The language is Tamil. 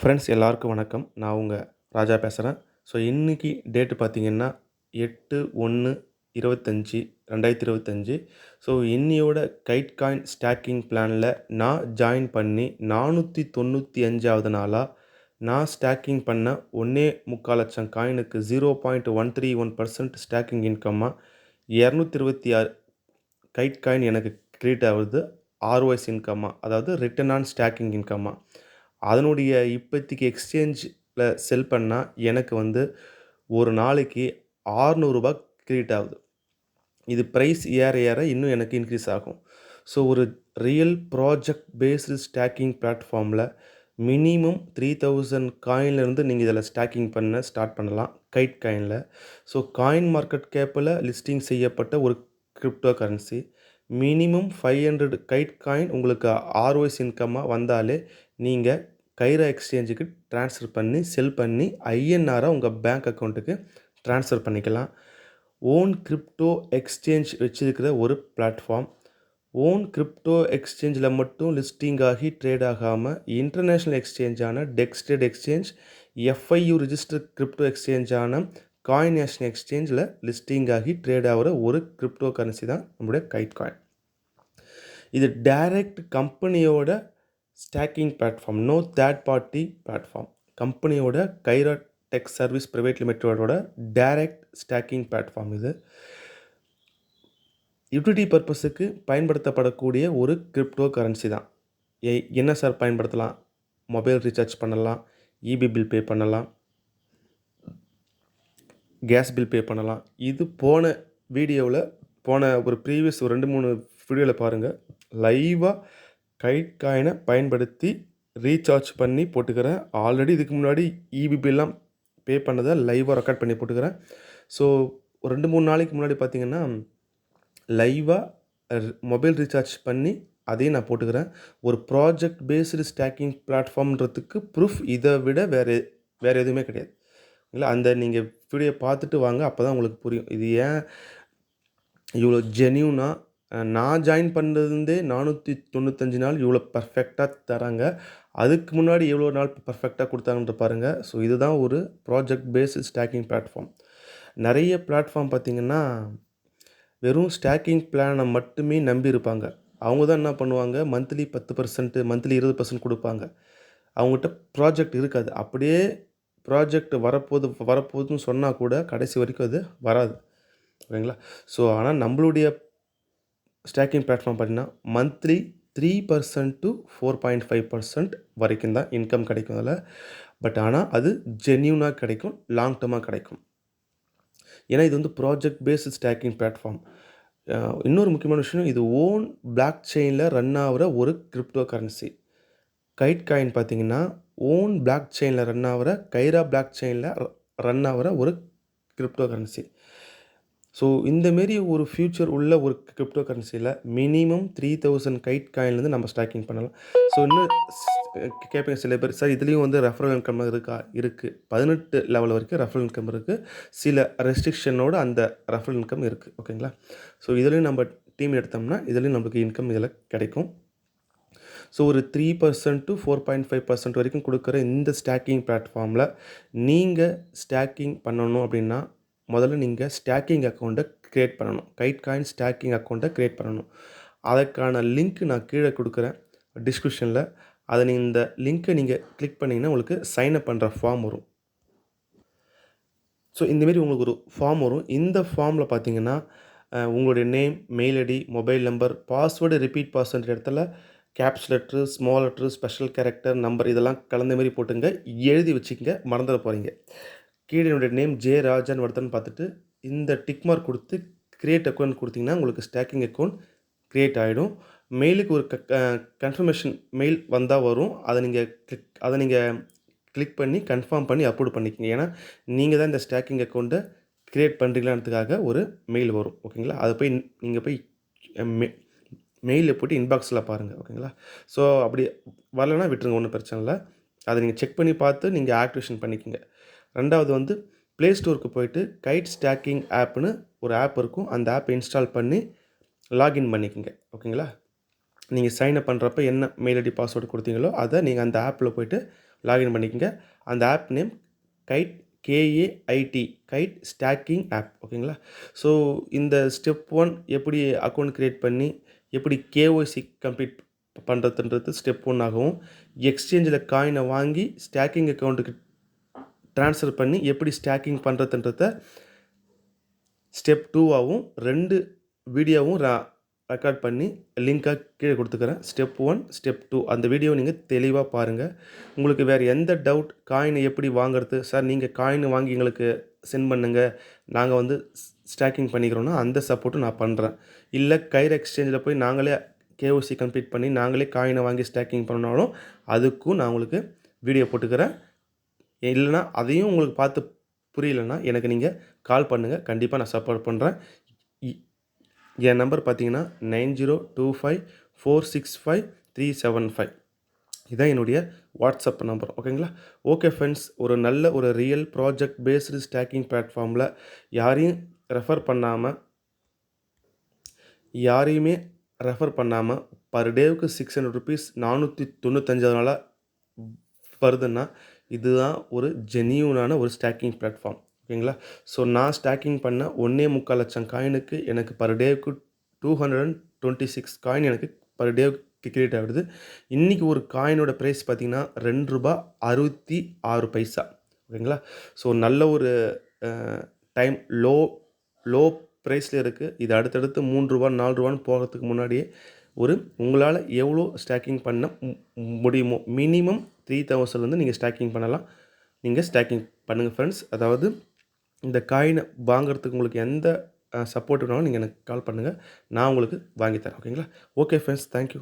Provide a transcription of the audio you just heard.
ஃப்ரெண்ட்ஸ் எல்லாருக்கும் வணக்கம். நான் உங்கள் ராஜா பேசுகிறேன் ஸோ இன்றைக்கி டேட்டு பார்த்தீங்கன்னா எட்டு ஒன்று இருபத்தஞ்சி ரெண்டாயிரத்தி இருபத்தஞ்சி. ஸோ இன்னியோட கைட் காயின் ஸ்டாக்கிங் பிளானில் நான் ஜாயின் பண்ணி நானூற்றி தொண்ணூற்றி அஞ்சாவது நாளாக நான் ஸ்டாக்கிங் பண்ண ஒன்றே முக்கால் லட்சம் காயினுக்கு zero point one three one percent staking இன்கம்மாக இரநூத்தி இருபத்தி ஆறு கைட் காயின் எனக்கு க்ரியேட் ஆகுது. ஆர்ஒஎஸ் இன்கம்மாக அதாவது ரிட்டர்ன் ஆன் ஸ்டாக்கிங் இன்கம்மாக அதனுடைய இப்போத்திக்கு எக்ஸ்சேஞ்சில் செல் பண்ணால் எனக்கு வந்து ஒரு நாளைக்கு ஆறுநூறுபா கிரியேட் ஆகுது. இது ப்ரைஸ் ஏற ஏற இன்னும் எனக்கு இன்க்ரீஸ் ஆகும். ஸோ ஒரு ரியல் ப்ராஜெக்ட் பேஸ்டு ஸ்டாக்கிங் பிளாட்ஃபார்மில் மினிமம் த்ரீ தௌசண்ட் காயின்லேருந்து நீங்கள் இதில் ஸ்டாக்கிங் பண்ண ஸ்டார்ட் பண்ணலாம். கைட் காயினில் ஸோ காயின் மார்க்கெட் கேப்பில் லிஸ்டிங் செய்யப்பட்ட ஒரு crypto currency minimum five hundred kite coin உங்களுக்கு ஆர்ஓஎஸ் இன்கம்மாக வந்தாலே நீங்கள் கைரா எக்ஸ்சேஞ்சுக்கு ட்ரான்ஸ்ஃபர் பண்ணி செல் பண்ணி ஐஎன்ஆரை உங்கள் பேங்க் அக்கௌண்ட்டுக்கு ட்ரான்ஸ்ஃபர் பண்ணிக்கலாம். ஓன் கிரிப்டோ எக்ஸ்சேஞ்ச் வச்சுருக்கிற ஒரு பிளாட்ஃபார்ம் ஓன் கிரிப்டோ எக்ஸ்சேஞ்சில் மட்டும் லிஸ்டிங் ஆகி ட்ரேட் ஆகாமல் இன்டர்நேஷ்னல் எக்ஸ்சேஞ்சான டெக்ஸ்டேட் எக்ஸ்சேஞ்ச் எஃப்ஐயூ ரிஜிஸ்டர் கிரிப்டோ எக்ஸ்சேஞ்சான காயின் நேஷனல் எக்ஸ்சேஞ்சில் லிஸ்டிங் ஆகி ட்ரேட் ஆகிற ஒரு கிரிப்டோ கரன்சி தான் நம்முடைய கைட் காயின் இது டைரக்ட் கம்பெனியோட staking platform. No third party platform கம்பெனியோட கைரா டெக் சர்வீஸ் ப்ரைவேட் லிமிட்டடோட டைரக்ட் ஸ்டாக்கிங் பிளாட்ஃபார்ம் இது. யூட்டிலிட்டி பர்பஸுக்கு பயன்படுத்தப்படக்கூடிய ஒரு கிரிப்டோ கரன்சி தான். ஏ என்ன சார் பயன்படுத்தலாம்? மொபைல் ரீசார்ஜ் பண்ணலாம். இபி பில் பே பண்ணலாம். கேஸ் பில் பே பண்ணலாம். இது போன வீடியோவில் போன ஒரு ப்ரீவியஸ் ஒரு ரெண்டு மூணு வீடியோவில் பாருங்கள் லைவாக கைட் காயினை பயன்படுத்தி ரீசார்ஜ் பண்ணி போட்டுக்கிறேன். ஆல்ரெடி இதுக்கு முன்னாடி இபி பில்லாம் பே பண்ணதை லைவாக ரெக்கார்ட் பண்ணி போட்டுக்கிறேன். ஸோ ஒரு ரெண்டு மூணு நாளைக்கு முன்னாடி பார்த்தீங்கன்னா லைவாக மொபைல் ரீசார்ஜ் பண்ணி அதையும் நான் போட்டுக்கிறேன். ஒரு ப்ராஜெக்ட் பேஸ்டு ஸ்டாக்கிங் பிளாட்ஃபார்ம்ன்றதுக்கு ப்ரூஃப் இதை விட வேறு வேறு எதுவுமே கிடையாது. இல்லை அந்த நீங்கள் வீடியோ பார்த்துட்டு வாங்க அப்போ தான் உங்களுக்கு புரியும். இது ஏன் இவ்வளோ ஜென்யூனாக நான் ஜாயின் பண்ணதுலேருந்தே நானூற்றி தொண்ணூத்தஞ்சு நாள் இவ்வளோ பர்ஃபெக்டாக தராங்க. அதுக்கு முன்னாடி எவ்வளோ நாள் பர்ஃபெக்டாக கொடுத்தாங்கன்ற பாருங்கள் ஸோ இதுதான் ஒரு ப்ராஜெக்ட் பேஸ்டு ஸ்டாக்கிங் பிளாட்ஃபார்ம் நிறைய பிளாட்ஃபார்ம் பார்த்திங்கன்னா வெறும் ஸ்டாக்கிங் பிளானை மட்டுமே நம்பி இருப்பாங்க. அவங்க தான் என்ன பண்ணுவாங்க? மந்த்லி பத்து பர்சன்ட்டு மந்த்லி இருபது பர்சன்ட் கொடுப்பாங்க. அவங்ககிட்ட ப்ராஜெக்ட் இருக்காது. அப்படியே ப்ராஜெக்ட் வரப்போது வரப்போகுதுன்னு சொன்னால் கூட கடைசி வரைக்கும் அது வராது. ஓகேங்களா ஸோ ஆனால் நம்மளுடைய ஸ்டாக்கிங் பிளாட்ஃபார்ம் பார்த்தீங்கன்னா monthly three percent to four point five percent வரைக்கும் தான் இன்கம் கிடைக்கும் அதில். பட் ஆனால் அது ஜென்யூனாக கிடைக்கும் லாங் டேர்மாக கிடைக்கும். ஏன்னா இது வந்து ப்ராஜெக்ட் பேஸ்டு ஸ்டாக்கிங் பிளாட்ஃபார்ம் இன்னொரு முக்கியமான விஷயம் இது ஓன் பிளாக் செயினில் ரன் ஆகிற ஒரு கிரிப்டோ கரன்சி கைட் காயின் பார்த்தீங்கன்னா ஓன் பிளாக் செயினில் ரன் ஆகிற கைரா பிளாக் செயினில் ரன் ஆகிற ஒரு கிரிப்டோ கரன்சி ஸோ இந்தமாரி ஒரு ஃப்யூச்சர் உள்ள ஒரு கிரிப்டோ கரன்சியில் மினிமம் த்ரீ தௌசண்ட் கைட் காயின்லேருந்து நம்ம ஸ்டாக்கிங் பண்ணலாம். ஸோ இன்னும் கேட்பீங்க சில பேர் சார் இதுலேயும் வந்து ரெஃபரல் இன்கம் இருக்கா? இருக்குது பதினெட்டு லெவல் வரைக்கும் ரெஃபரல் இன்கம் இருக்குது சில ரெஸ்ட்ரிக்ஷனோடு அந்த ரெஃபரல் இன்கம் இருக்குது ஓகேங்களா ஸோ இதுலேயும் நம்ம டீம் எடுத்தோம்னா இதுலேயும் நம்மளுக்கு இன்கம் இதில் கிடைக்கும். ஸோ ஒரு three percent to four point five percent வரைக்கும் கொடுக்குற இந்த ஸ்டாக்கிங் பிளாட்ஃபார்மில் நீங்கள் ஸ்டாக்கிங் பண்ணணும் அப்படின்னா முதல்ல நீங்கள் ஸ்டாக்கிங் அக்கௌண்ட்டை க்ரியேட் பண்ணணும். கைட் காயின் ஸ்டாக்கிங் அக்கௌண்ட்டை க்ரியேட் பண்ணணும். அதற்கான லிங்க் நான் கீழே கொடுக்குறேன் டிஸ்கிரிப்ஷனில் அதை நீங்கள் இந்த லிங்க்கை நீங்கள் கிளிக் பண்ணிங்கன்னா உங்களுக்கு சைன்அப் பண்ணுற ஃபார்ம் வரும். ஸோ இந்தமாரி உங்களுக்கு ஒரு ஃபார்ம் வரும். இந்த ஃபார்மில் பார்த்தீங்கன்னா உங்களுடைய name mail ID mobile number password repeat password இடத்துல caps letter small letter special character number இதெல்லாம் கலந்த மாதிரி போட்டுங்க. எழுதி வச்சுக்கங்க. மறந்துட போகிறீங்க கீழே என்னுடைய நேம் ஜே ராஜன் வர்தன் பார்த்துட்டு இந்த டிக் மார்க் கொடுத்து க்ரியேட் அக்கௌண்ட் கொடுத்தீங்கன்னா உங்களுக்கு ஸ்டாக்கிங் அக்கௌண்ட் க்ரியேட் ஆகிடும் மெயிலுக்கு ஒரு க கன்ஃபர்மேஷன் மெயில் வந்தால் வரும். அதை நீங்கள் கிளிக் அதை நீங்கள் கிளிக் பண்ணி கன்ஃபார்ம் பண்ணி அப்லோட் பண்ணிக்கிங்க. ஏன்னா நீங்கள் தான் இந்த ஸ்டாக்கிங் அக்கௌண்ட்டை க்ரியேட் பண்ணுறீங்களான்றதுக்காக ஒரு மெயில் வரும். ஓகேங்களா அதை போய் நீங்கள் போய் மெ மெயிலில் போட்டு இன்பாக்ஸில் பாருங்கள் ஓகேங்களா ஸோ அப்படி வரலைன்னா விட்டுருங்க. ஒன்றும் பிரச்சனை இல்லை. அதை நீங்கள் செக் பண்ணி பார்த்து நீங்கள் ஆக்டிவேஷன் பண்ணிக்கோங்க. ரெண்டாவது வந்து ப்ளே ஸ்டோருக்கு போயிட்டு கைட் ஸ்டாக்கிங் ஆப்னு ஒரு ஆப் இருக்கும். அந்த ஆப் இன்ஸ்டால் பண்ணி லாகின் பண்ணிக்கோங்க. ஓகேங்களா? நீங்கள் சைன் அப் பண்ணுறப்ப என்ன மெயில் ஐடி பாஸ்வேர்டு கொடுத்தீங்களோ அதை நீங்கள் அந்த ஆப்பில் போய்ட்டு லாகின் பண்ணிக்கங்க. அந்த app name Kite KAIT Kite staking app ஓகேங்களா? ஸோ இந்த ஸ்டெப் ஒன் எப்படி அக்கௌண்ட் க்ரியேட் பண்ணி எப்படி கேஒய்சி கம்ப்ளீட் பண்ணுறதுன்றது ஸ்டெப் ஒன் ஆகவும் எக்ஸ்சேஞ்சில் காயினை வாங்கி ஸ்டாக்கிங் அக்கௌண்ட்டுக்கு ட்ரான்ஸ்ஃபர் பண்ணி எப்படி ஸ்டாக்கிங் பண்ணுறதுன்றத ஸ்டெப் டூவாகவும் ரெண்டு வீடியோவும் ரெக்கார்ட் பண்ணி லிங்காக கீழே கொடுத்துக்கிறேன். ஸ்டெப் ஒன் ஸ்டெப் டூ அந்த வீடியோவை நீங்கள் தெளிவாக பாருங்கள் உங்களுக்கு வேறு எந்த டவுட் காயினை எப்படி வாங்குறது? சார் நீங்கள் காயின் வாங்கி எங்களுக்கு சென்ட் பண்ணுங்கள் நாங்கள் வந்து ஸ்டாக்கிங் பண்ணிக்கிறோன்னா அந்த சப்போர்ட்டும் நான் பண்ணுறேன் இல்லை கயிறு எக்ஸ்சேஞ்சில் போய் நாங்களே கேஓசி கம்ப்ளீட் பண்ணி நாங்களே காயினை வாங்கி ஸ்டாக்கிங் பண்ணாலும் அதுக்கும் நான் உங்களுக்கு வீடியோ போட்டுக்கிறேன். இல்லைனா அதையும் உங்களுக்கு பார்த்து புரியலைன்னா எனக்கு நீங்கள் கால் பண்ணுங்கள் கண்டிப்பாக நான் சப்போர்ட் பண்ணுறேன் என் நம்பர் பார்த்தீங்கன்னா nine zero two five four six five three seven five. இதான் என்னுடைய வாட்ஸ்அப் நம்பர் ஓகேங்களா? ஓகே ஃப்ரெண்ட்ஸ் ஒரு நல்ல ஒரு ரியல் ப்ராஜெக்ட் பேஸ்டு ஸ்டாக்கிங் பிளாட்ஃபார்மில் யாரையும் ரெஃபர் பண்ணாமல் யாரையுமே ரெஃபர் பண்ணாமல் பர் டேவுக்கு சிக்ஸ் ஹண்ட்ரட் ருபீஸ் நானூற்றி தொண்ணூத்தஞ்சு நாளாக வருதுன்னா இதுதான் ஒரு ஜெனியூனான ஒரு ஸ்டாக்கிங் பிளாட்ஃபார்ம் ஓகேங்களா? ஸோ நான் ஸ்டாக்கிங் பண்ண ஒன்றே முக்கால் லட்சம் காயினுக்கு எனக்கு பர் டேவுக்கு two hundred and twenty six coin எனக்கு பர் டேவுக்கு கிரியேட் ஆகிடுது இன்றைக்கி ஒரு காயினோட ப்ரைஸ் பார்த்திங்கன்னா ரெண்டு ரூபா அறுபத்தி ஆறு பைசா. ஓகேங்களா? ஸோ நல்ல ஒரு டைம் லோ லோ ப்ரைஸில் இருக்குது இது அடுத்தடுத்து மூணு ரூபா நாலு ரூபான்னு போகிறதுக்கு முன்னாடியே ஒரு உங்களால் எவ்வளோ ஸ்டாக்கிங் பண்ண முடியுமோ? மினிமம் த்ரீ தௌசண்ட்லேருந்து நீங்கள் ஸ்டாக்கிங் பண்ணலாம். நீங்கள் ஸ்டாக்கிங் பண்ணுங்கள் ஃப்ரெண்ட்ஸ் அதாவது இந்த காயினை வாங்குறதுக்கு உங்களுக்கு எந்த சப்போர்ட் வேணாலும் நீங்கள் எனக்கு கால் பண்ணுங்கள் நான் உங்களுக்கு வாங்கித்தரேன் ஓகேங்களா ஓகே ஃப்ரெண்ட்ஸ் தேங்க்யூ